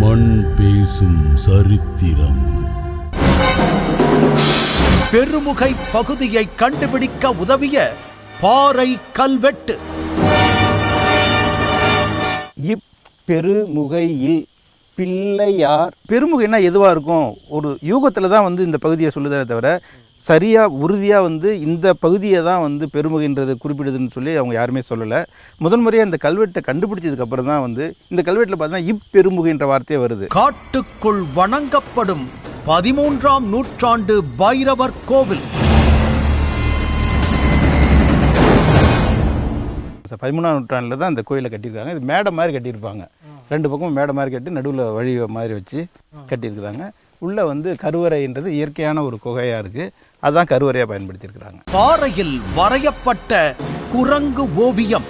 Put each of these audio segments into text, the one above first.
மண் பேசும் சரித்திரம். பெருமுகை பகுதியை கண்டுபிடிக்க உதவிய பாறை கல்வெட்டு. இப்பெருமுகையில் பிள்ளையார் பெருமுகைன்னா எதுவாக இருக்கும்? ஒரு யூகத்தில் தான் வந்து இந்த பகுதியை சொல்லுதே தவிர சரியாக உறுதியாக வந்து இந்த பகுதியை தான் வந்து பெருமுகைன்றது குறிப்பிடுதுன்னு சொல்லி அவங்க யாருமே சொல்லலை. முதன் முறையாக இந்த கல்வெட்டை கண்டுபிடிச்சதுக்கப்புறம் தான் வந்து இந்த கல்வெட்டில் பார்த்தீங்கன்னா இப்பெருமுகைன்ற வார்த்தையே வருது. காட்டுக்குள் வணங்கப்படும் பதிமூன்றாம் நூற்றாண்டு பைரவர் கோவில். பதிமூணாம் நூற்றாண்டில் தான் இந்த கோயிலை கட்டியிருக்காங்க. இது மேடை மாதிரி கட்டியிருப்பாங்க. ரெண்டு பக்கமும் மேடை மாதிரி கட்டி நடுவில் வழி மாதிரி வச்சு கட்டியிருக்கிறாங்க. உள்ளே வந்து கருவறைன்றது இயற்கையான ஒரு குகையாக இருக்குது அதுதான் கருவறையாக பயன்படுத்தியிருக்கிறாங்க. பாறையில் வரையப்பட்ட குரங்கு ஓவியம்.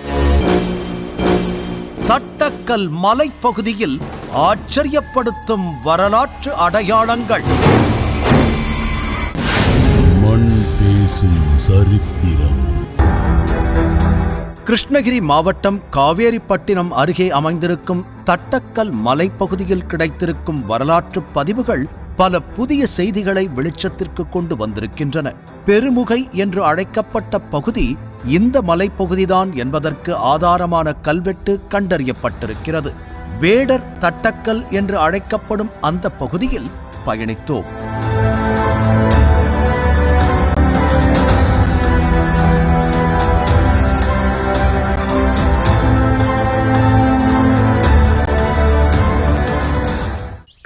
தட்டக்கல் மலைப்பகுதியில் ஆச்சரியப்படுத்தும் வரலாற்று அடையாளங்கள். மண் பேசும் சரித்திரம். கிருஷ்ணகிரி மாவட்டம் காவேரிப்பட்டினம் அருகே அமைந்திருக்கும் தட்டக்கல் மலைப்பகுதியில் கிடைத்திருக்கும் வரலாற்று பதிவுகள் பல புதிய செய்திகளை வெளிச்சத்திற்கு கொண்டு வந்திருக்கின்றன. பெருமுகை என்று அழைக்கப்பட்ட பகுதி இந்த மலைப்பகுதிதான் என்பதற்கு ஆதாரமான கல்வெட்டு கண்டறியப்பட்டிருக்கிறது. வேடர் தட்டக்கல் என்று அழைக்கப்படும் அந்த பகுதியில் பயணித்தோம்.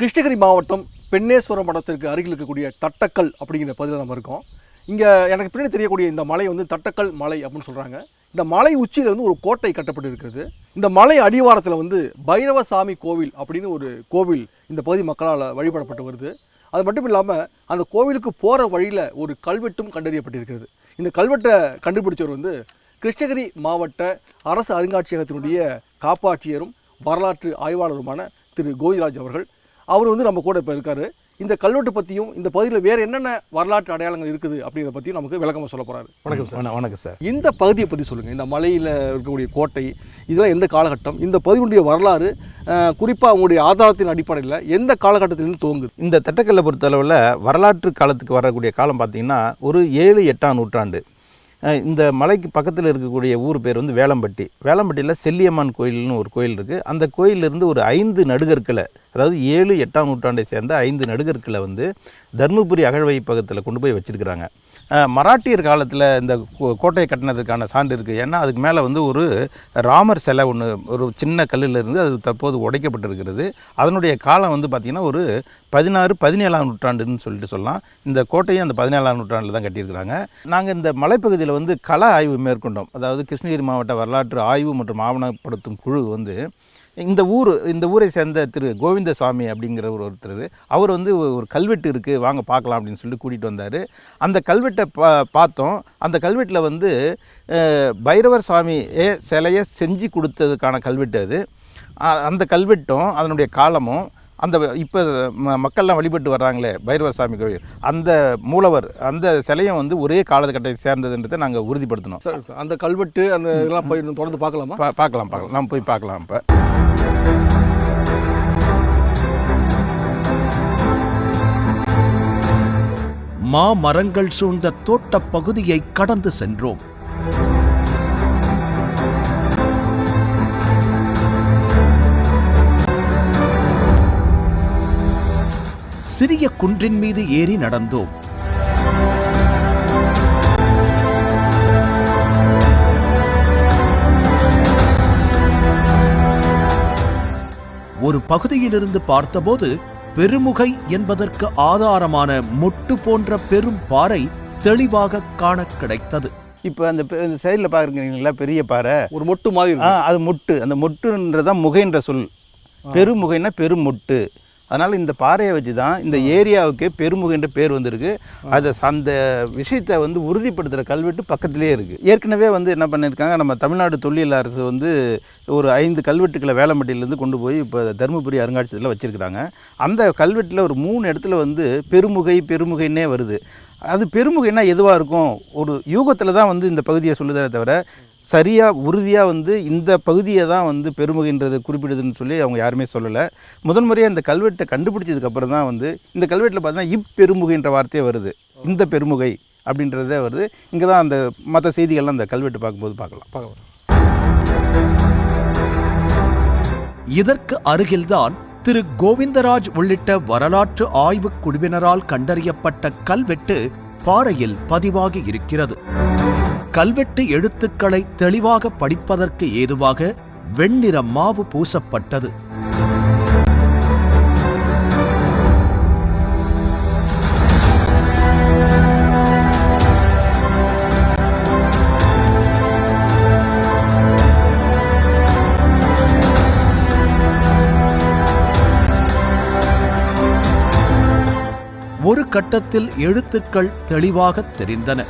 கிருஷ்ணகிரி மாவட்டம் பெண்ணேஸ்வரம் மடத்திற்கு அருகில் இருக்கக்கூடிய தட்டக்கல் அப்படிங்கிற பகுதியில் நம்ம இருக்கோம். இங்கே எனக்கு பின்னாடி தெரியக்கூடிய இந்த மலை வந்து தட்டக்கல் மலை அப்படின்னு சொல்கிறாங்க இந்த மலை உச்சியில் வந்து ஒரு கோட்டை கட்டப்பட்டு இருக்கிறது இந்த மலை அடிவாரத்தில் வந்து பைரவசாமி கோவில் அப்படின்னு ஒரு கோவில் இந்த பகுதி மக்களால் வழிபடப்பட்டு வருது. அது மட்டும் இல்லாமல் அந்த கோவிலுக்கு போகிற வழியில் ஒரு கல்வெட்டும் கண்டறியப்பட்டிருக்கிறது. இந்த கல்வெட்டை கண்டுபிடிச்சவர் வந்து கிருஷ்ணகிரி மாவட்ட அரசு அருங்காட்சியகத்தினுடைய காப்பாட்சியரும் வரலாற்று ஆய்வாளருமான திரு கோவிராஜ் அவர்கள். அவர் வந்து நம்ம கூட இப்போ இருக்காரு. இந்த கல்வெட்டு பற்றியும் இந்த பகுதியில் வேறு என்னென்ன வரலாற்று அடையாளங்கள் இருக்குது அப்படிங்கிறத பற்றியும் நமக்கு விளக்கமாக சொல்ல போகிறாரு வணக்கம் சார். வண- வணக்கம் சார். இந்த பகுதியை பற்றி சொல்லுங்கள் இந்த மலையில் இருக்கக்கூடிய கோட்டை இதெல்லாம் எந்த காலகட்டம்? இந்த பகுதியுடைய வரலாறு குறிப்பாக உங்களுடைய ஆதாரத்தின் அடிப்படையில் எந்த காலகட்டத்திலிருந்து துவங்குது? இந்த தட்டக்கல்லை பொறுத்தளவில் வரலாற்று காலத்துக்கு வரக்கூடிய காலம் பார்த்தீங்கன்னா ஒரு ஏழு எட்டாம் நூற்றாண்டு. இந்த மலைக்கு பக்கத்தில் இருக்கக்கூடிய ஊர் பேர் வந்து வேளம்பட்டி. வேளம்பட்டியில் செல்லியம்மான் கோயில்னு ஒரு கோயில் இருக்குது அந்த கோயிலிருந்து ஒரு ஐந்து நடுகற்களை அதாவது ஏழு எட்டாம் நூற்றாண்டை சேர்ந்த ஐந்து நடுகற்களை வந்து தர்மபுரி அகழ்வைப்பகத்தில் கொண்டு போய் வச்சுருக்கிறாங்க. மராட்டியர் காலத்தில் இந்த கோ- கோட்டையை கட்டினதுக்கான சான்று இருக்குது ஏன்னா அதுக்கு மேலே வந்து ஒரு ராமர் சிலை ஒன்று ஒரு சின்ன கல்லில் இருந்து அது தற்போது உடைக்கப்பட்டிருக்கிறது. அதனுடைய காலம் வந்து பார்த்திங்கன்னா ஒரு பதினாறு பதினேழாம் நூற்றாண்டுன்னு சொல்லிட்டு சொல்லலாம். இந்த கோட்டையும் அந்த பதினேழாம் நூற்றாண்டில் தான் கட்டியிருக்கிறாங்க. நாங்கள் இந்த மலைப்பகுதியில் வந்து கள ஆய்வு மேற்கொண்டோம். அதாவது கிருஷ்ணகிரி மாவட்ட வரலாற்று ஆய்வு மற்றும் ஆவணப்படுத்தும் குழு வந்து இந்த ஊர் இந்த ஊரை சேர்ந்த திரு கோவிந்தசாமி அப்படிங்கிற ஒரு ஒருத்தர் அவர் வந்து ஒரு கல்வெட்டு இருக்குது வாங்க பார்க்கலாம் அப்படின்னு சொல்லி கூட்டிகிட்டு வந்தார். அந்த கல்வெட்டை பா பார்த்தோம். அந்த கல்வெட்டில் வந்து பைரவர் சாமி ஏ சிலையை செஞ்சு கொடுத்ததுக்கான கல்வெட்டு அது. அந்த கல்வெட்டும் அதனுடைய காலமும் அந்த இப்போ ம மக்கள்லாம் வழிபட்டு வர்றாங்களே பைரவர் சாமி கோவில் அந்த மூலவர் அந்த சிலையும் வந்து ஒரே காலகட்டத்தை சேர்ந்ததுன்றதை நாங்கள் உறுதிப்படுத்தினோம் சார் அந்த கல்வெட்டு அந்த இதெல்லாம் போய் தொடர்ந்து பார்க்கலாமா? பார்க்கலாம் பார்க்கலாம். நம்ம போய் பார்க்கலாம் இப்போ. மாமரங்கள் சூழ்ந்த தோட்டப் பகுதியை கடந்து சென்றோம். சிறிய குன்றின் மீது ஏறி நடந்தோம். ஒரு பகுதியிலிருந்து பார்த்தபோது பெருமுகை என்பதற்கு ஆதாரமான மொட்டு போன்ற பெரும் பாறை தெளிவாக காண கிடைத்தது. இப்போ அந்த சைடில் பார்க்குறீங்களா பெரிய பாறை? ஒரு மொட்டு மாதிரி அது மொட்டு. அந்த மொட்டுன்றதான் முகைன்ற சொல். பெருமுகைன்னா பெருமொட்டு அதனால் இந்த பாறையை வச்சு தான் இந்த ஏரியாவுக்கு பெருமுகைன்ற பேர் வந்திருக்கு. அதை அந்த விஷயத்தை வந்து உறுதிப்படுத்துகிற கல்வெட்டு பக்கத்திலே இருக்குது ஏற்கனவே வந்து என்ன பண்ணியிருக்காங்க நம்ம தமிழ்நாடு தொல்லியல் அரசு வந்து ஒரு ஐந்து கல்வெட்டுக்களை வேளம்பட்டியிலேருந்து கொண்டு போய் இப்போ தருமபுரி அருங்காட்சியகத்தில் வச்சுருக்கிறாங்க. அந்த கல்வெட்டில் ஒரு மூணு இடத்துல வந்து பெருமுகை பெருமுகைன்னே வருது. அது பெருமுகைன்னா எதுவாக இருக்கும்? ஒரு யூகத்தில் தான் வந்து இந்த பகுதியை சொல்லுதே தவிர சரியாக உறுதியாக வந்து இந்த பகுதியை தான் வந்து பெருமுகின்றது குறிப்பிடுதுன்னு சொல்லி அவங்க யாருமே சொல்லலை. முதன் முறையாக இந்த கல்வெட்டை கண்டுபிடிச்சதுக்கப்புறம் தான் வந்து இந்த கல்வெட்டில் பார்த்தீங்கன்னா இப்பெருமுகைன்ற வார்த்தையே வருது. இந்த பெருமுகை அப்படின்றதே வருது. இங்கே தான் அந்த மற்ற செய்திகள்லாம் அந்த கல்வெட்டு பார்க்கும்போது பார்க்கலாம். பார்க்கலாம். இதற்கு அருகில்தான் திரு கோவிந்தராஜ் உள்ளிட்ட வரலாற்று ஆய்வுக் குழுவினரால் கண்டறியப்பட்ட கல்வெட்டு பாறையில் பதிவாகி இருக்கிறது. கல்வெட்டு எழுத்துக்களை தெளிவாக படிப்பதற்கு ஏதுவாக வெண்ணிற மாவு பூசப்பட்டது. ஒரு கட்டத்தில் எழுத்துக்கள் தெளிவாக தெரிந்தன.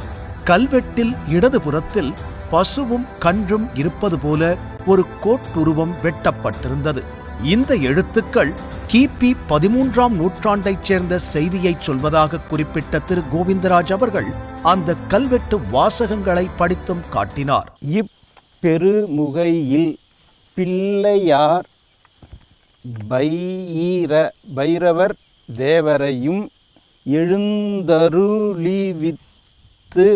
கல்வெட்டில் இடதுபுறத்தில் பசுவும் கன்றும் இருப்பது போல ஒரு கோட்டுருவம் வெட்டப்பட்டிருந்தது. இந்த எழுத்துக்கள் கிபி பதிமூன்றாம் நூற்றாண்டைச் சேர்ந்த செய்தியை சொல்வதாக குறிப்பிட்ட திரு. கோவிந்தராஜ் அவர்கள் அந்த கல்வெட்டு வாசகங்களை படித்தும் காட்டினார். இப்பெருமுகையில் பிள்ளையார் பைர பைரவர் தேவரையும் எழுந்தருளிவித்து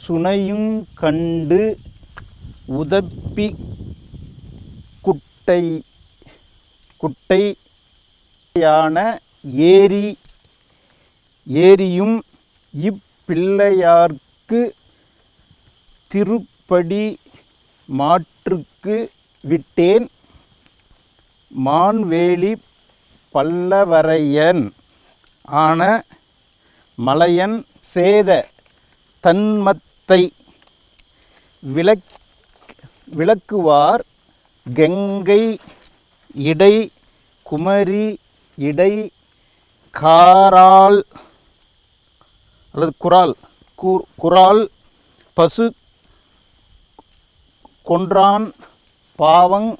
சுனையும் கண்டு உதப்பி குட்டை குட்டையான ஏரி ஏரியும் இப்பிள்ளையார்க்கு திருப்படி மாற்றுக்கு விட்டேன். மான்வேலி பல்லவரையன் ஆன மலையன் சேத தன்மத்தை விளக் விளக்குவார் கங்கை இடை குமரி இடை காரால் அல்லது குரால் குரால் பசு கொன்றான் பாவங்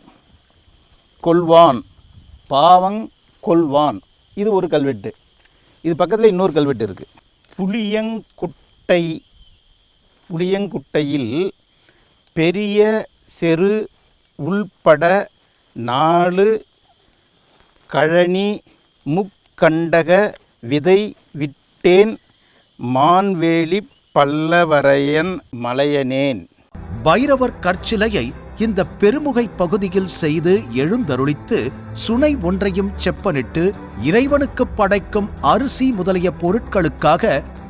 கொள்வான் பாவங் கொள்வான். இது ஒரு கல்வெட்டு. இது பக்கத்தில் இன்னொரு கல்வெட்டு இருக்குது புளியங்குட்டை புளியங்குட்டையில் பெரிய செரு உள்பட நாலு கழனி முக்கண்டக விதை விட்டேன் மான்வேலி பல்லவரையன் மலையனேன். பைரவர் கற்சிலையை இந்த பெருமுகை பகுதியில் செய்து எழுந்தருளித்து சுனை ஒன்றையும் செப்பனிட்டு இறைவனுக்கு படைக்கும் அரிசி முதலிய பொருட்களுக்காக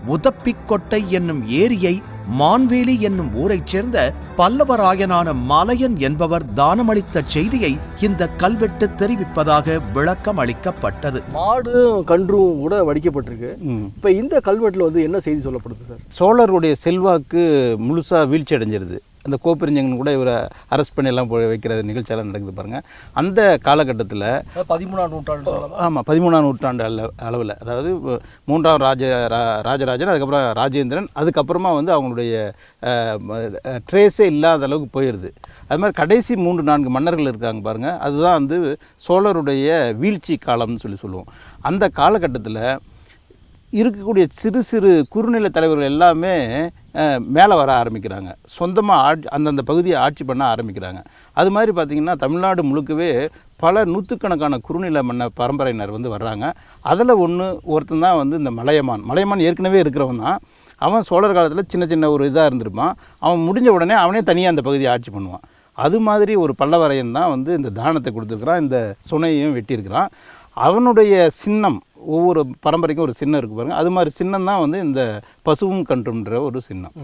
உதப்பிக்கொட்டை என்னும் ஏரியை மான்வேலி என்னும் ஊரைச் சேர்ந்த பல்லவராயனான மலையன் என்பவர் தானமளித்த செய்தியை இந்த கல்வெட்டு தெரிவிப்பதாக விளக்கம் அளிக்கப்பட்டது. மாடும் கன்றும் கூட வடிக்கப்பட்டிருக்கு. இப்போ இந்த கல்வெட்டில் வந்து என்ன செய்தி சொல்லப்படுது சார்? சோழருடைய செல்வாக்கு முழுசாக வீழ்ச்சி அடைஞ்சிருது அந்த கோப்பெருஞ்சங்கன் கூட இவரை அரெஸ்ட் பண்ணி எல்லாம் போய் வைக்கிற நிகழ்ச்சியெல்லாம் நடக்குது பாருங்கள் அந்த காலகட்டத்தில் பதிமூணாம் நூற்றாண்டு ஆமாம் பதிமூணாம் நூற்றாண்டு அள அளவில். அதாவது மூன்றாம் ராஜ ரா- ராஜராஜன் அதுக்கப்புறம் ராஜேந்திரன் அதுக்கப்புறமா வந்து அவங்களுடைய ட்ரேஸே இல்லாத அளவுக்கு போயிடுது அது மாதிரி கடைசி மூன்று நான்கு மன்னர்கள் இருக்காங்க பாருங்கள் அதுதான் வந்து சோழருடைய வீழ்ச்சி காலம்னு சொல்லி சொல்லுவோம். அந்த காலகட்டத்தில் இருக்கக்கூடிய சிறு சிறு குறுநில தலைவர்கள் எல்லாமே மேலே வர ஆரம்பிக்கிறாங்க. சொந்தமாக ஆட்சி அந்தந்த பகுதியை ஆட்சி பண்ண ஆரம்பிக்கிறாங்க. அது மாதிரி பார்த்திங்கன்னா தமிழ்நாடு முழுக்கவே பல நூற்றுக்கணக்கான குறுநில மன்ன பரம்பரையினர் வந்து வர்றாங்க. அதில் ஒன்று ஒருத்தன் தான் வந்து இந்த மலையமான். மலையமான் ஏற்கனவே இருக்கிறவன் தான். அவன் சோழர் காலத்தில் சின்ன சின்ன ஒரு இதாக இருந்திருப்பான். அவன் முடிஞ்ச உடனே அவனே தனியாக அந்த பகுதியை ஆட்சி பண்ணுவான். அது மாதிரி ஒரு பல்லவரையன் தான் வந்து இந்த தானத்தை கொடுத்துருக்குறான். இந்த சுனையையும் வெட்டியிருக்கிறான். அவனுடைய சின்னம் ஒவ்வொரு பரம்பரைக்கும் ஒரு சின்னம் இருக்கு பாருங்க. அது மாதிரி சின்னம் தான் வந்து இந்த பசுவும் கன்றுன்ற ஒரு சின்னம்.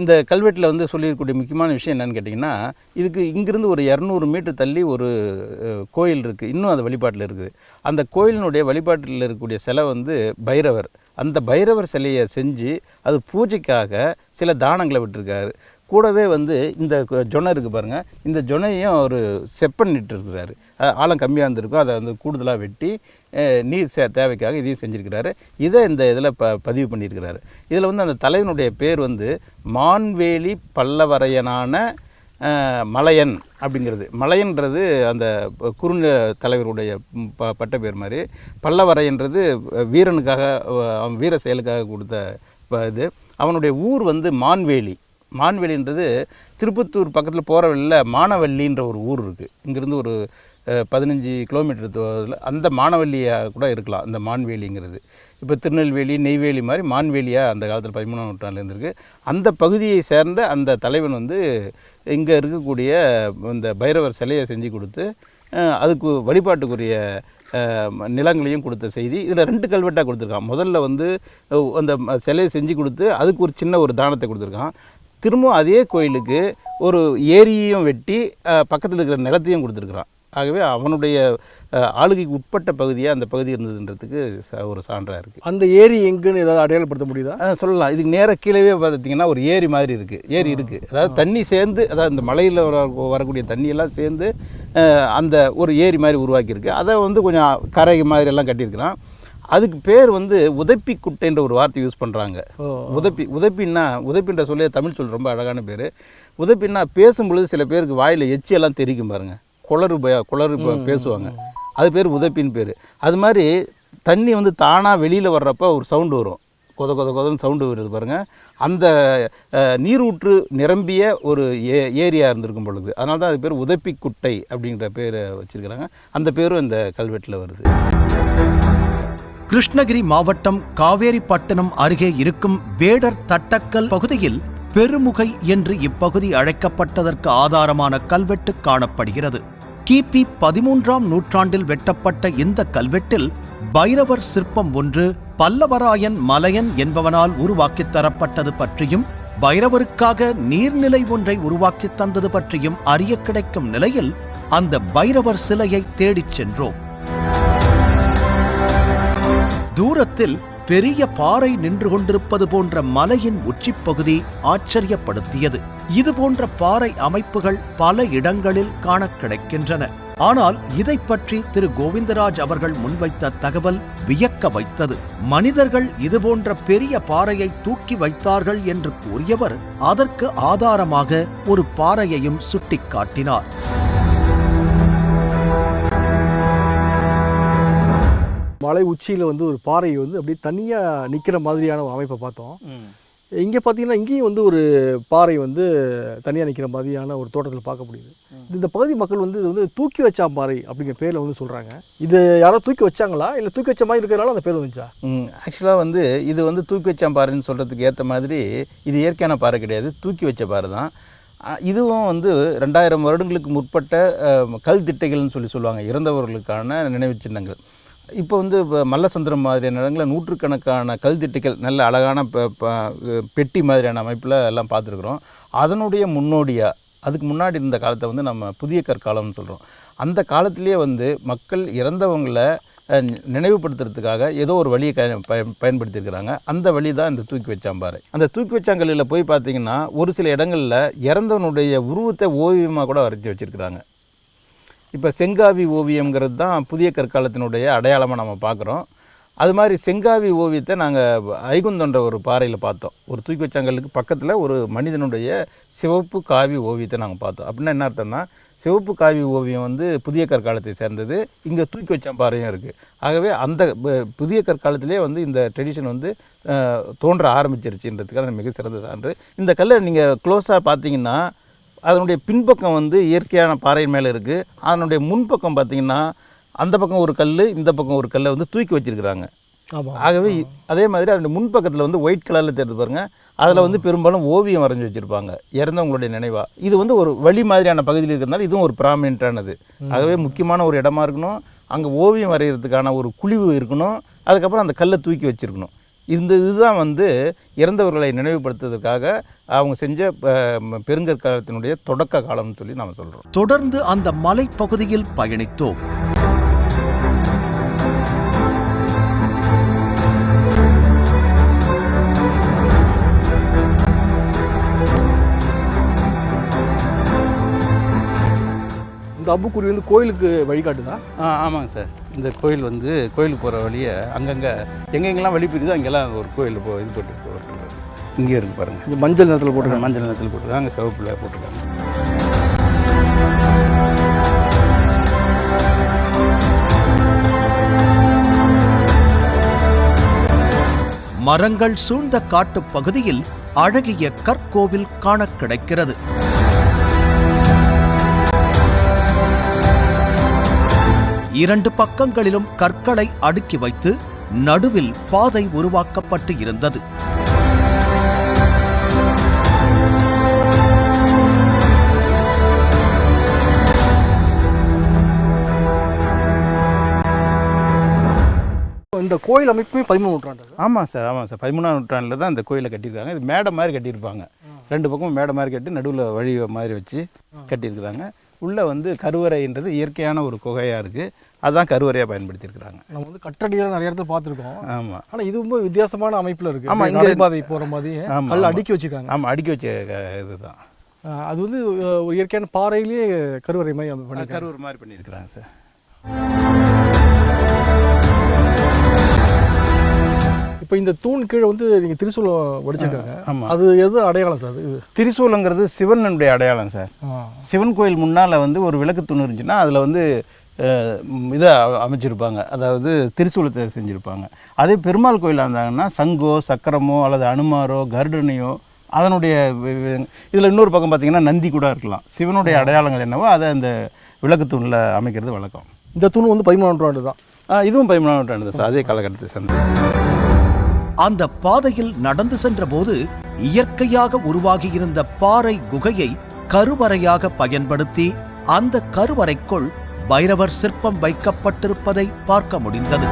இந்த கல்வெட்டில் வந்து சொல்லியிருக்கக்கூடிய முக்கியமான விஷயம் என்னன்னு கேட்டிங்கன்னா இதுக்கு இங்கிருந்து ஒரு இரநூறு மீட்டர் தள்ளி ஒரு கோயில் இருக்குது இன்னும் அது வழிபாட்டில் இருக்குது. அந்த கோயிலினுடைய வழிபாட்டில் இருக்கக்கூடிய சிலை வந்து பைரவர். அந்த பைரவர் சிலையை செஞ்சு அது பூஜைக்காக சில தானங்களை விட்டுருக்காரு. கூடவே வந்து இந்த ஜொனை இருக்குது பாருங்கள் இந்த ஜொனையும் அவர் செப்பன்னிட்டு இருக்கிறாரு. ஆழம் கம்மியாக இருந்திருக்கும். அதை வந்து கூடுதலாக வெட்டி நீர் சே தேவைக்காக இதையும் செஞ்சுருக்கிறாரு. இதை இந்த இதில் ப பதிவு பண்ணியிருக்கிறாரு. இதில் வந்து அந்த தலைவனுடைய பேர் வந்து மான்வேலி பல்லவரையனான மலையன் அப்படிங்கிறது. மலையன்றது அந்த ப- குறுநில தலைவருடைய ப பட்ட பேர் மாதிரி. பல்லவரையன்றது வீரனுக்காக அவன் வீர செயலுக்காக கொடுத்த ப- இது. அவனுடைய ஊர் வந்து மான்வேலி. மான்வேலின்றது திருப்பத்தூர் பக்கத்தில் போகிற வழியில் மானவல்லின்ற ஒரு ஊர் இருக்குது இங்கேருந்து ஒரு பதினஞ்சு கிலோமீட்டர் தூரத்தில் அந்த மானவல்லியாக கூட இருக்கலாம் இந்த மான்வேலிங்கிறது. இப்போ திருநெல்வேலி நெய்வேலி மாதிரி மான்வேலியாக அந்த காலத்தில் பதிமூணாம் நூற்றாண்டில் இருந்திருக்கு. அந்த பகுதியை சேர்ந்த அந்த தலைவன் வந்து இங்கே இருக்கக்கூடிய இந்த பைரவர் சிலையை செஞ்சு கொடுத்து அதுக்கு வழிபாட்டுக்குரிய நிலங்களையும் கொடுத்த செய்தி. இதில் ரெண்டு கல்வெட்டாக கொடுத்துருக்கான். முதல்ல வந்து அந்த சிலையை செஞ்சு கொடுத்து அதுக்கு ஒரு சின்ன ஒரு தானத்தை கொடுத்துருக்கான். திரும்பவும் அதே கோயிலுக்கு ஒரு ஏரியையும் வெட்டி பக்கத்தில் இருக்கிற நிலத்தையும் கொடுத்துருக்குறான். ஆகவே அவனுடைய ஆளுகைக்கு உட்பட்ட பகுதியாக அந்த பகுதி இருந்ததுன்றதுக்கு ச- ஒரு சான்றாக இருக்குது அந்த ஏரி எங்குன்னு ஏதாவது அடையாளப்படுத்த முடியுதா? சொல்லலாம். இதுக்கு நேராக கீழவே பார்த்தீங்கன்னா ஒரு ஏரி மாதிரி இருக்குது ஏரி இருக்குது அதாவது தண்ணி சேர்ந்து அதாவது இந்த மலையில் வர வரக்கூடிய தண்ணியெல்லாம் சேர்ந்து அந்த ஒரு ஏரி மாதிரி உருவாக்கியிருக்கு. அதை வந்து கொஞ்சம் கரை மாதிரி எல்லாம் கட்டியிருக்கிறான். அதுக்கு பேர் வந்து உதப்பி குட்டைன்ற ஒரு வார்த்தை யூஸ் பண்ணுறாங்க. உதப்பி உதப்பின்னா உதப்பின்ற சொல்லே தமிழ் சொல் ரொம்ப அழகான பேர். உதப்பின்னா பேசும்பொழுது சில பேருக்கு வாயில் எச்சியெல்லாம் தெரிக்கும் பாருங்க. குளறு பய குளறு பேசுவாங்க. அது பேர் உதப்பின்னு பேர். அது மாதிரி தண்ணி வந்து தானாக வெளியில் வர்றப்ப ஒரு சவுண்டு வரும். கொத கொத கொதன்னு சவுண்டு வருது பாருங்கள் அந்த நீரூற்று நிரம்பிய ஒரு ஏ ஏரியா இருந்திருக்கும் பொழுது. அதனால தான் அது பேர் உதப்பி குட்டை அப்படிங்கிற பேரை வச்சுருக்கிறாங்க. அந்த பேரும் இந்த கல்வெட்டில் வருது. கிருஷ்ணகிரி மாவட்டம் காவேரிப்பட்டினம் அருகே இருக்கும் வேடர் தட்டக்கல் பகுதியில் பெருமுகை என்று இப்பகுதி அழைக்கப்பட்டதற்கு ஆதாரமான கல்வெட்டு காணப்படுகிறது. கிபி பதிமூன்றாம் நூற்றாண்டில் வெட்டப்பட்ட இந்த கல்வெட்டில் பைரவர் சிற்பம் ஒன்று பல்லவராயன் மலையன் என்பவனால் உருவாக்கித் தரப்பட்டது பற்றியும் பைரவருக்காக நீர்நிலை ஒன்றை உருவாக்கித் தந்தது பற்றியும் அறிய கிடைக்கும் நிலையில் அந்த பைரவர் சிலையை தேடிச் சென்றோம். தூரத்தில் பெரிய பாறை நின்று கொண்டிருப்பது போன்ற மலையின் உச்சிப்பகுதி ஆச்சரியப்படுத்தியது. இது போன்ற பாறை அமைப்புகள் பல இடங்களில் காண கிடைக்கின்றன. ஆனால் இதை பற்றி திரு கோவிந்தராஜ் அவர்கள் முன்வைத்த தகவல் வியக்க வைத்தது. மனிதர்கள் இதுபோன்ற பெரிய பாறையை தூக்கி வைத்தார்கள் என்று கூறியவர் அதற்கு ஆதாரமாக ஒரு பாறையையும் சுட்டிக்காட்டினார் மலை உச்சியில் வந்து ஒரு பாறை வந்து அப்படியே தனியாக நிற்கிற மாதிரியான ஒரு அமைப்பை பார்த்தோம். இங்கே பார்த்தீங்கன்னா இங்கேயும் வந்து ஒரு பாறை வந்து தனியாக நிற்கிற மாதிரியான ஒரு தோட்டத்தில் பார்க்க முடியுது. இந்த பகுதி மக்கள் வந்து இது வந்து தூக்கி வச்சா பாறை அப்படிங்கிற பேரில் வந்து சொல்கிறாங்க இது யாரோ தூக்கி வச்சாங்களா? இல்லை தூக்கி வச்ச மாதிரி இருக்கிறனால அந்த பேர் வந்துச்சா? ஆக்சுவலாக வந்து இது வந்து தூக்கி வச்சான் பாறைன்னு சொல்கிறதுக்கு ஏற்ற மாதிரி இது இயற்கையான பாறை கிடையாது. தூக்கி வச்ச பாறை தான். இதுவும் வந்து ரெண்டாயிரம் வருடங்களுக்கு முற்பட்ட கல் திட்டைகள்னு சொல்லி சொல்லுவாங்க. இறந்தவர்களுக்கான நினைவு சின்னங்கள். இப்போ வந்து இப்போ மல்லசந்திரம் மாதிரியான இடங்களில் நூற்றுக்கணக்கான கல்திட்டுகள் நல்ல அழகான ப- ப- பெட்டி மாதிரியான அமைப்பில் எல்லாம் பார்த்துருக்குறோம். அதனுடைய முன்னோடியாக அதுக்கு முன்னாடி இருந்த காலத்தை வந்து நம்ம புதிய கற்காலம்னு சொல்கிறோம் அந்த காலத்திலேயே வந்து மக்கள் இறந்தவங்களை நினைவுபடுத்துறதுக்காக ஏதோ ஒரு வழியை க பயன் பயன்படுத்தியிருக்கிறாங்க. அந்த வழி தான் இந்த தூக்கி வச்சாம்பாறை அந்த தூக்கி வச்சாங்கல்லில் போய் பார்த்தீங்கன்னா ஒரு சில இடங்களில் இறந்தவனுடைய உருவத்தை ஓவியமாக கூட வரைஞ்சி வச்சுருக்கிறாங்க. இப்போ செங்காவி ஓவியங்கிறது தான் புதிய கற்காலத்தினுடைய அடையாளமாக நம்ம பார்க்குறோம். அது மாதிரி செங்காவி ஓவியத்தை நாங்கள் ஐகுந்தன்ற ஒரு பாறையில் பார்த்தோம். ஒரு தூக்கி வச்சாங்கலுக்கு பக்கத்தில் ஒரு மனிதனுடைய சிவப்பு காவி ஓவியத்தை நாங்கள் பார்த்தோம். அப்படின்னா என்ன அர்த்தம்னா சிவப்பு காவி ஓவியம் வந்து புதிய கற்காலத்தை சேர்ந்தது. இங்கே தூக்கி வச்ச பாறையும் இருக்குது ஆகவே அந்த புதிய கற்காலத்திலே வந்து இந்த ட்ரெடிஷன் வந்து தோன்ற ஆரம்பிச்சிருச்சுன்றதுக்காக மிக சிறந்த இந்த கல்லை நீங்கள் க்ளோஸாக பார்த்தீங்கன்னா அதனுடைய பின்பக்கம் வந்து இயற்கையான பாறை மேலே இருக்குது அதனுடைய முன்பக்கம் பார்த்தீங்கன்னா அந்த பக்கம் ஒரு கல் இந்த பக்கம் ஒரு கல்லை வந்து தூக்கி வச்சிருக்கிறாங்க. ஆகவே அதே மாதிரி அதனுடைய முன்பக்கத்தில் வந்து ஒயிட் கலரில் தெரியுது பாருங்க. அதில் வந்து பெரும்பாலும் ஓவியம் வரைஞ்சி வச்சுருப்பாங்க. இறந்தவங்களுடைய நினைவாக இது வந்து ஒரு வழி மாதிரியான பகுதியில் இருக்கிறதுனால இதுவும் ஒரு ப்ராமினெண்ட்டானது ஆகவே முக்கியமான ஒரு இடமா இருக்கணும். அங்கே ஓவியம் வரைகிறதுக்கான ஒரு குழிவு இருக்கணும். அதுக்கப்புறம் அந்த கல்லை தூக்கி வச்சிருக்கணும். இந்த இதுதான் வந்து இறந்தவர்களை நினைவுபடுத்துவதற்காக அவங்க செஞ்ச பெருங்கற்காலத்தினுடைய தொடக்க காலம்னு சொல்லி நாம் சொல்கிறோம் தொடர்ந்து அந்த மலைப்பகுதியில் பயணித்தோம். இந்த அம்புக்குறி வந்து கோயிலுக்கு வழிகாட்டுதா? ஆ ஆமாங்க சார். இந்த கோயில் வந்து கோயிலுக்கு போகிற வழியை அங்கங்கே எங்கெங்கெல்லாம் வழி பிரிக்குதோ அங்கெல்லாம் ஒரு கோயில் போ இது போட்டு போட்டுருக்காங்க இங்கே இருக்கு பாருங்கள் இங்கே மஞ்சள் நிறத்தில் போட்டுருக்காங்க. மஞ்சள் நிறத்தில் போட்டிருக்காங்க. சிவப்பில் போட்டிருக்காங்க. மரங்கள் சூழ்ந்த காட்டுப் பகுதியில் அழகிய கற்கோவில் காணக் கிடைக்கிறது. இரண்டு பக்கங்களிலும் கற்களை அடுக்கி வைத்து நடுவில் பாதை உருவாக்கப்பட்டு இருந்தது. இந்த கோயில் அமைப்புமே பதிமூணு நூற்றாண்டு. ஆமாம் சார் ஆமாம் சார். பதிமூணாம் நூற்றாண்டில் தான் இந்த கோயிலை கட்டியிருக்காங்க. இது மேடை மாதிரி கட்டியிருப்பாங்க. ரெண்டு பக்கமும் மேடை மாதிரி கட்டி நடுவில் வழி மாதிரி வச்சு கட்டியிருக்கிறாங்க. உள்ளே வந்து கருவறைன்றது இயற்கையான ஒரு குகையாக இருக்குது அதுதான் கருவறையாக பயன்படுத்தியிருக்கிறாங்க. நம்ம வந்து கட்டடியில் நிறைய இடத்துல பார்த்துருக்கோம். ஆமாம் ஆனால் இது ரொம்ப வித்தியாசமான அமைப்பில் இருக்கு. ஆமா, ஆமாம் இங்க- நடைபாதை போகிற மாதிரி கல். அடுக்கி வச்சிருக்காங்க. ஆமாம் அடுக்கி வச்ச இதுதான். அது வந்து ஒரு இயற்கையான பாறையிலேயே கருவறை மாதிரி கருவறை மாதிரி பண்ணியிருக்கிறாங்க சார். இப்போ இந்த தூண் கீழே வந்து நீங்கள் திரிசூலம் வடிச்சிருக்காங்க. ஆமாம் அது எது அடையாளம் சார்? இது திரிசூலங்கிறது சிவனுடைய அடையாளம் சார். சிவன் கோயில் முன்னால் வந்து ஒரு விளக்கு தூண் இருந்துச்சுன்னா அதில் வந்து இதை அமைச்சிருப்பாங்க. அதாவது திரிசூலத்தை செஞ்சுருப்பாங்க. அதே பெருமாள் கோயிலாக இருந்தாங்கன்னா சங்கோ சக்கரமோ அல்லது அனுமாரோ கருடனையோ அதனுடைய இதில் இன்னொரு பக்கம் பார்த்தீங்கன்னா நந்தி கூட இருக்கலாம். சிவனுடைய அடையாளங்கள் என்னவோ அதை அந்த விளக்கு தூணில் அமைக்கிறது வழக்கம். இந்த தூண் வந்து பதிமூணாம் நூற்றாண்டு தான் இதுவும் பதிமூணாம் நூற்றாண்டு தான் சார். அதே காலகட்டத்தை சேர்ந்தது. அந்த பாதையில் நடந்து சென்றபோது இயற்கையாக உருவாகியிருந்த பாறை குகையை கருவறையாக பயன்படுத்தி அந்த கருவறைக்குள் பைரவர் சிற்பம் வைக்கப்பட்டிருப்பதை பார்க்க முடிந்தது.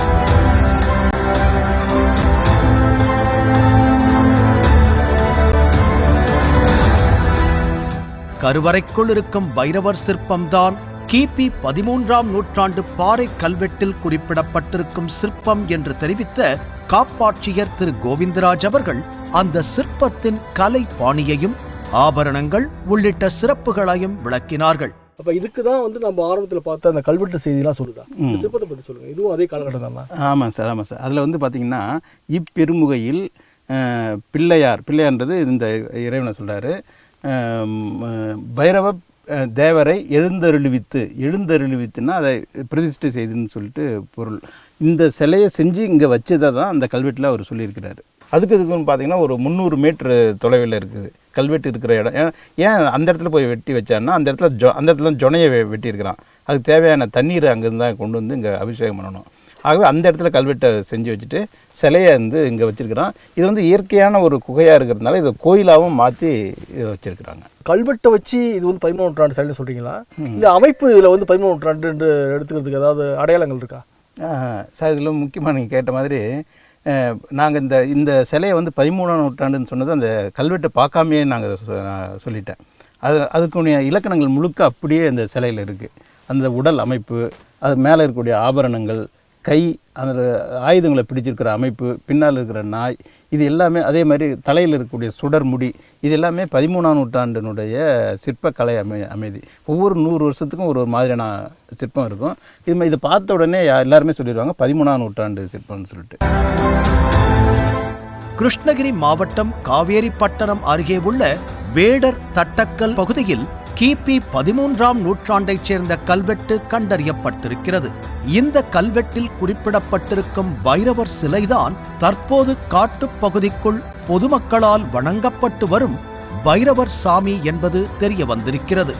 கருவறைக்குள் இருக்கும் பைரவர் சிற்பம்தான் கிபி பதிமூன்றாம் நூற்றாண்டு பாறை கல்வெட்டில் குறிப்பிடப்பட்டிருக்கும் சிற்பம் என்று தெரிவித்த காப்பாட்சியர் திரு கோவிந்தராஜ் அவர்கள் அந்த சிற்பத்தின் கலை பாணியையும் ஆபரணங்கள் உள்ளிட்ட சிறப்புகளையும் விளக்கினார்கள். அப்போ இதுக்கு தான் வந்து நம்ம ஆரம்பத்தில் பார்த்த அந்த கல்வெட்டு செய்திலாம் சொல்லுதா? இந்த சிற்பத்தை பற்றி சொல்லுங்கள் இதுவும் அதே காலகட்டம் தான்? ஆமாம் சார் ஆமாம் சார். அதில் வந்து பார்த்திங்கன்னா இப்பெருமுகையில் பிள்ளையார் பிள்ளையார்ன்றது இந்த இறைவனை சொல்கிறாரு பைரவ தேவரை எழுந்தருளுவித்து எழுந்தருளுவித்துன்னா அதை பிரதிஷ்டை செய்துன்னு சொல்லிட்டு பொருள். இந்த சிலையை செஞ்சு இங்கே வச்சதை தான் அந்த கல்வெட்டில் அவர் சொல்லியிருக்கிறாரு. அதுக்கு இதுக்குன்னு பார்த்தீங்கன்னா ஒரு முந்நூறு மீட்ரு தொலைவில் இருக்குது. கல்வெட்டு இருக்கிற இடம். ஏன் ஏன் அந்த இடத்துல போய் வெட்டி வச்சான்னா அந்த இடத்துல ஜொ அந்த இடத்துல ஜொனையை வெட்டியிருக்கிறான். அதுக்கு தேவையான தண்ணீரை அங்கேருந்து தான் கொண்டு வந்து இங்கே அபிஷேகம் பண்ணணும். ஆகவே அந்த இடத்துல கல்வெட்டை செஞ்சு வச்சுட்டு சிலையை வந்து இங்கே வச்சிருக்கிறான். இது வந்து இயற்கையான ஒரு குகையாக இருக்கிறதுனால இதை கோயிலாகவும் மாற்றி வச்சிருக்கிறாங்க. கல்வெட்டை வச்சு இது வந்து பதிமூணு நூற்றாண்டு சைடில் சொல்கிறீங்களா இல்லை அமைப்பு இதில் வந்து பதிமூணு நூற்றாண்டு எடுத்துக்கிறதுக்கு ஏதாவது அடையாளங்கள் இருக்கா? சார் இதில் முக்கியமாக நீங்கள் கேட்ட மாதிரி நாங்கள் இந்த இந்த சிலையை வந்து பதிமூணாம் நூற்றாண்டுன்னு சொன்னது அந்த கல்வெட்டை பார்க்காமையே நாங்கள் சொல்லிட்டேன். அது அதுக்குரிய இலக்கணங்கள் முழுக்க அப்படியே அந்த சிலையில் இருக்குது அந்த உடல் அமைப்பு அது மேலே இருக்கக்கூடிய ஆபரணங்கள் கை அந்த ஆயுதங்களை பிடிச்சிருக்கிற அமைப்பு பின்னால் இருக்கிற நாய் இது எல்லாமே அதே மாதிரி தலையில் இருக்கக்கூடிய சுடர் முடி இது எல்லாமே பதிமூணாம் நூற்றாண்டினுடைய சிற்பக்கலை அமை அமைதி. ஒவ்வொரு நூறு வருஷத்துக்கும் ஒரு ஒரு மாதிரியான சிற்பம் இருக்கும். இது இதை பார்த்த உடனே எல்லாருமே சொல்லிடுவாங்க பதிமூணாம் நூற்றாண்டு சிற்பம்னு சொல்லிட்டு. கிருஷ்ணகிரி மாவட்டம் காவேரிப்பட்டணம் அருகே உள்ள வேடர் தட்டக்கல் பகுதியில் கிபி பதிமூன்றாம் நூற்றாண்டைச் சேர்ந்த கல்வெட்டு கண்டறியப்பட்டிருக்கிறது. இந்த கல்வெட்டில் குறிப்பிடப்பட்டிருக்கும் பைரவர் சிலைதான் தற்போது காட்டுப் பகுதிக்குள் பொதுமக்களால் வணங்கப்பட்டு வரும் பைரவர் சாமி என்பது தெரிய வந்திருக்கிறது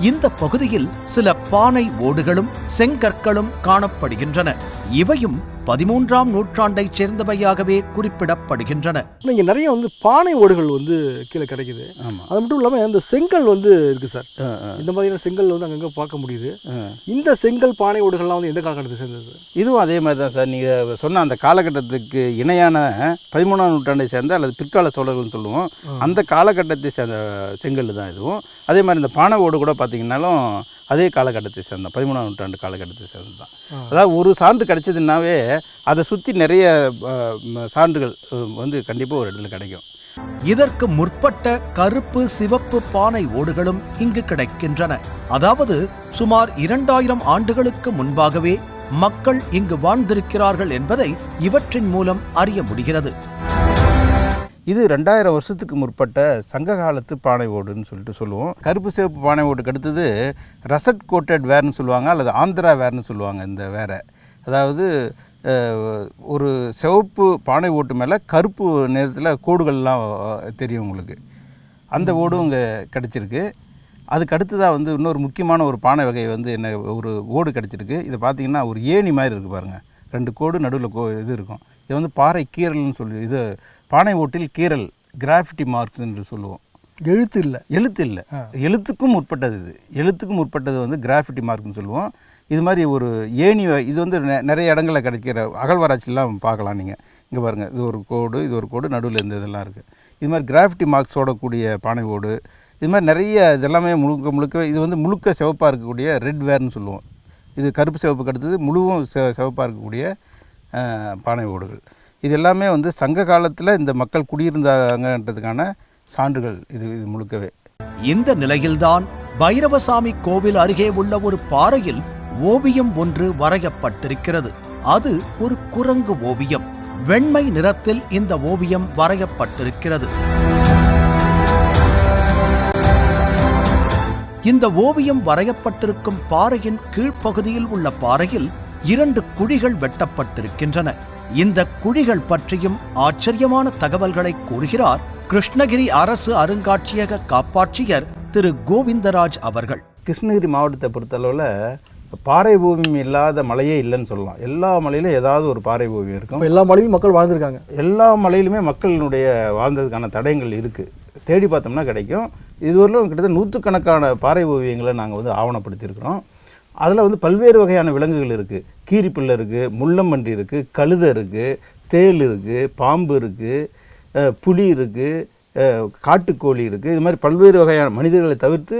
இந்த பகுதியில் சில பானை ஓடுகளும் செங்கற்களும் காணப்படுகின்றன. இவையும் பதிமூன்றாம் நூற்றாண்டைச் சேர்ந்தவையாகவே குறிப்பிடப்படுகின்றன. இங்கே நிறைய வந்து பானை ஓடுகள் வந்து கீழே கிடைக்குது. ஆமாம் அது மட்டும் இல்லாமல் இந்த செங்கல் வந்து இருக்குது சார். இந்த மாதிரியான செங்கல் வந்து அங்கங்கே பார்க்க முடியுது. இந்த செங்கல் பானை ஓடுகள்லாம் வந்து எந்த காலகட்டத்தை சேர்ந்தது இதுவும் அதே மாதிரி தான் சார். நீங்கள் சொன்ன அந்த காலகட்டத்துக்கு இணையான பதிமூணாம் நூற்றாண்டை சேர்ந்த அல்லது பிற்கால சோழர்கள்னு சொல்லுவோம். அந்த காலகட்டத்தை சேர்ந்த செங்கல் தான் இதுவும். அதே மாதிரி இந்த பானை ஓடு கூட பார்த்தீங்கன்னாலும் அதே காலகட்டத்தை சேர்ந்த பதிமூணாம் நூற்றாண்டு காலகட்டத்தை சேர்ந்தது தான் அதாவது ஒரு சான்று கிடைச்சதுன்னாவே அதை சுற்றி நிறைய சான்றுகள் வந்து கண்டிப்பாக ஒரு இடத்துல கிடைக்கும். இதற்கு முற்பட்ட கருப்பு சிவப்பு பானை ஓடுகளும் இங்கு கிடைக்கின்றன. அதாவது சுமார் இரண்டாயிரம் ஆண்டுகளுக்கு முன்பாகவே மக்கள் இங்கு வாழ்ந்திருக்கிறார்கள் என்பதை இவற்றின் மூலம் அறிய முடிகிறது. இது ரெண்டாயிரம் வருஷத்துக்கு முற்பட்ட சங்க காலத்து பானை ஓடுன்னு சொல்லிட்டு சொல்லுவோம். கருப்பு சிவப்பு பானை ஓட்டுக்கு அடுத்தது ரசட் கோட்டட் வேர்னு சொல்லுவாங்க அல்லது ஆந்திரா வேர்னு சொல்லுவாங்க இந்த வேரை. அதாவது ஒரு சிவப்பு பானை ஓட்டு மேலே கருப்பு நிறத்தில் கோடுகள்லாம் தெரியும் உங்களுக்கு. அந்த ஓடும் இங்கே கிடச்சிருக்கு. அதுக்கு அடுத்ததாக வந்து இன்னொரு முக்கியமான ஒரு பானை வகை வந்து என்ன ஒரு ஓடு கிடச்சிருக்கு. இது பார்த்தீங்கன்னா ஒரு ஏணி மாதிரி இருக்குது பாருங்கள் ரெண்டு கோடு நடுவில் கோ இது இருக்கும். இது வந்து பாறை கீறல்னு சொல்லி இது பானை ஓட்டில் கீறல் கிராஃபிட்டி மார்க்ஸ் என்று சொல்லுவோம். எழுத்து இல்லை. எழுத்து இல்லை. எழுத்துக்கும் முற்பட்டது இது. எழுத்துக்கும் முற்பட்டது வந்து கிராஃபிட்டி மார்க்னு சொல்லுவோம். இது மாதிரி ஒரு ஏணி இது வந்து நெ- நிறைய இடங்களில் கிடைக்கிற அகழ்வாராய்ச்சிலாம் பார்க்கலாம் நீங்கள் இங்கே பாருங்கள் இது ஒரு கோடு இது ஒரு கோடு நடுவில் இந்த இதெல்லாம் இருக்குது இது மாதிரி கிராஃபிட்டி மார்க்ஸோட கூடிய பானை ஓடு. இது மாதிரி நிறைய இதெல்லாமே முழுக்க முழுக்க இது வந்து முழுக்க சிவப்பாக இருக்கக்கூடிய ரெட் வேர்னு சொல்லுவோம். இது கருப்பு சிவப்புக்கு அடுத்தது முழுவும் செ சிவப்பாக இருக்கக்கூடிய பானை ஓடுகள். இது எல்லாமே வந்து சங்க காலத்தில் இந்த மக்கள் குடியிருந்தாங்கன்றதுக்கான சான்றுகள் இது இது முழுக்கவே. இந்த நிலையில்தான் பைரவசாமி கோவில் அருகே உள்ள ஒரு பாறையில் ஓவியம் ஒன்று வரையப்பட்டிருக்கிறது. அது ஒரு குரங்கு ஓவியம். வெண்மை நிறத்தில் இந்த ஓவியம் வரையப்பட்டிருக்கிறது. இந்த ஓவியம் வரையப்பட்டிருக்கும் பாறையின் கீழ்ப்பகுதியில் உள்ள பாறையில் இரண்டு குழிகள் வெட்டப்பட்டிருக்கின்றன. இந்த குழிகள் பற்றியும் ஆச்சரியமான தகவல்களை கூறுகிறார் கிருஷ்ணகிரி அரசு அருங்காட்சியக காப்பாட்சியர் திரு கோவிந்தராஜ் அவர்கள். கிருஷ்ணகிரி மாவட்டத்தை பொறுத்தளவில் பாறை ஓவியம் இல்லாத மலையே இல்லைன்னு சொல்லலாம். எல்லா மலையிலும் ஏதாவது ஒரு பாறை ஓவியம் இருக்கும். எல்லா மலையும் மக்கள் வாழ்ந்திருக்காங்க. எல்லா மலையிலுமே மக்களினுடைய வாழ்ந்ததுக்கான தடயங்கள் இருக்குது தேடி பார்த்தோம்னா கிடைக்கும். இதுவரையிலும் கிட்டத்தட்ட நூற்றுக்கணக்கான பாறை ஓவியங்களை நாங்கள் வந்து ஆவணப்படுத்தியிருக்கிறோம். அதில் வந்து பல்வேறு வகையான விலங்குகள் இருக்குது கீரிப்பிள்ளை இருக்குது முள்ளம்பன்றி இருக்குது கழுதை இருக்குது தேள் இருக்குது பாம்பு இருக்குது புலி இருக்குது காட்டுக்கோழி இருக்குது இது மாதிரி பல்வேறு வகையான மனிதர்களை தவிர்த்து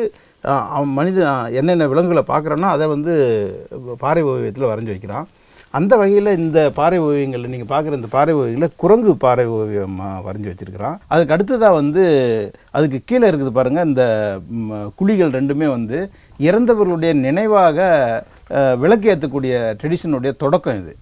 அவன் மனித என்னென்ன விலங்குகளை பார்க்குறோன்னா அதை வந்து பாறை ஓவியத்தில் வரைஞ்சி வைக்கிறான். அந்த வகையில் இந்த பாறை ஓவியங்களில் நீங்கள் பார்க்குற இந்த பாறை ஓவியங்களில் குரங்கு பாறை ஓவியம் வரைஞ்சி வச்சிருக்கிறான். அதுக்கு அடுத்ததாக வந்து அதுக்கு கீழே இருக்குது பாருங்கள் இந்த குழிகள் ரெண்டுமே வந்து இறந்தவர்களுடைய நினைவாக விளக்கு ஏற்றக்கூடிய ட்ரெடிஷனுடைய தொடக்கம் இது.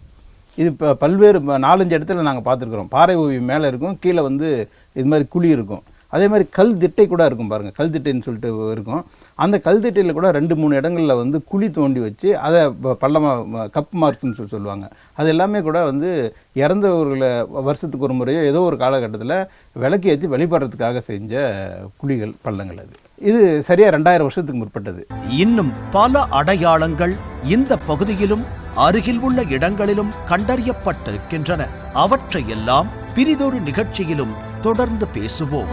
இது இப்போ பல்வேறு நாலஞ்சு இடத்துல நாங்கள் பார்த்துருக்குறோம். பாறை ஓவியம் மேலே இருக்கும் கீழே வந்து இது மாதிரி குழி இருக்கும். அதே மாதிரி கல் திட்டை கூட இருக்கும் பாருங்கள் கல் திட்டைன்னு சொல்லிட்டு இருக்கும். அந்த கல் திட்டையில் கூட ரெண்டு மூணு இடங்களில் வந்து குழி தோண்டி வச்சு அதை ப- பள்ளமாக கப் மார்க்ஸ்னு சொல்லி சொல்லுவாங்க. அது எல்லாமே கூட வந்து இறந்தவர்களை வருஷத்துக்கு ஒரு முறையோ ஏதோ ஒரு காலகட்டத்தில் விளக்கு ஏற்றி வழிபடுறதுக்காக செஞ்ச குழிகள் பள்ளங்கள் அது. இது சரியாக ரெண்டாயிரம் வருஷத்துக்கு முற்பட்டது. இன்னும் பல அடையாளங்கள் இந்த பகுதியிலும் அருகில் உள்ள இடங்களிலும் கண்டறியப்பட்டிருக்கின்றன. அவற்றையெல்லாம் பிரிதொரு நிகழ்ச்சியிலும் தொடர்ந்து பேசுவோம்.